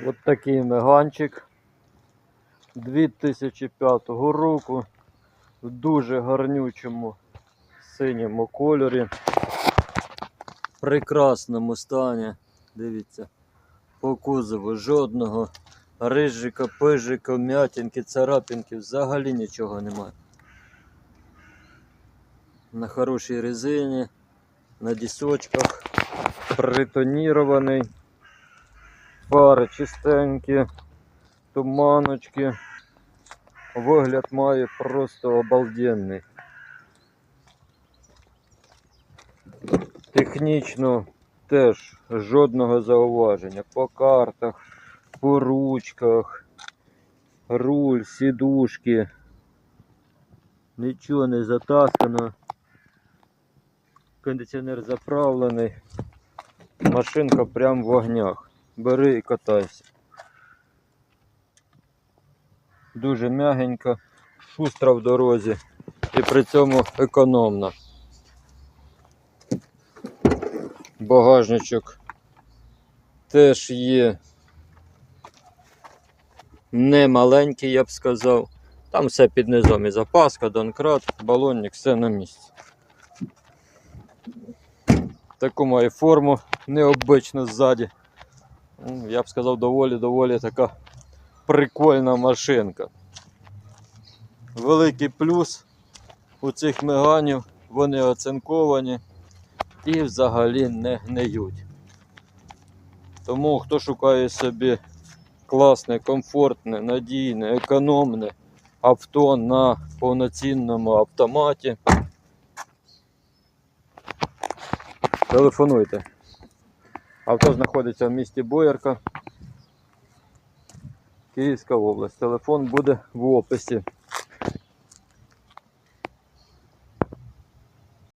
От такий меганчик 2005 року в дуже гарнючому синьому кольорі. В прекрасному стані. Дивіться, по кузову жодного рижика, пижика, м'ятінки, царапінки, взагалі нічого немає. На хорошій резині, на дісочках, притонірований, фари чистенькі, туманочки. Вигляд має просто обалденний. Технічно теж жодного зауваження. По картах, по ручках, руль, сідушки. Нічого не затаскано. Кондиціонер заправлений. Машинка прям в вогнях. Бери і катайся. Дуже м'ягенька, шустра в дорозі і при цьому економна. Багажничок теж є не маленький, я б сказав. Там все під низом і запаска, донкрат, балонник, все на місці. Таку має форму необично ззаді. Ну, Я б сказав, доволі-доволі така прикольна машинка. Великий плюс у цих меганів, вони оцинковані і взагалі не гниють. Тому хто шукає собі класне, комфортне, надійне, економне авто на повноцінному автоматі, телефонуйте. Авто знаходиться в місті Боярка, Київська область. Телефон буде в описі.